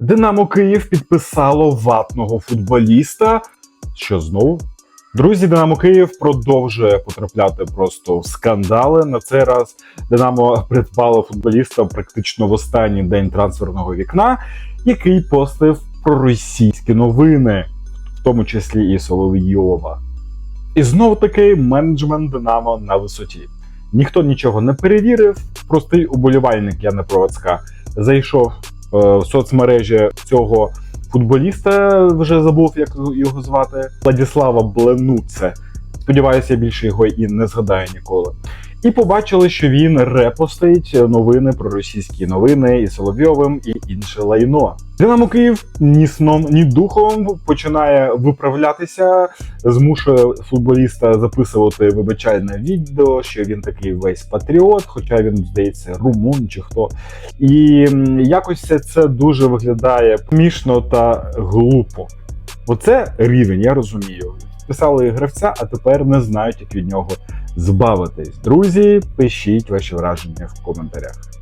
Динамо Київ підписало ватного футболіста. Що знову? Друзі, Динамо Київ продовжує потрапляти просто в скандали. На цей раз Динамо придбало футболіста практично в останній день трансферного вікна, який постив про російські новини, в тому числі і Соловйова. І знову таки менеджмент Динамо на висоті. Ніхто нічого не перевірив. Простий уболівальник Яна Провацька зайшов в соцмережі цього футболіста, вже забув, як його звати, Владіслава Бленуце. Сподіваюся, я більше його і не згадаю ніколи. І побачили, що він репостить новини про російські новини і Соловйовим, і інше лайно. Динамо Київ ні сном, ні духом починає виправлятися, змушує футболіста записувати вибачальне відео, що він такий весь патріот, хоча він здається румун чи хто. І якось це- дуже виглядає смішно та глупо. Оце рівень, я розумію. Писали гравця, а тепер не знають, як від нього збавитись. Друзі, пишіть ваші враження в коментарях.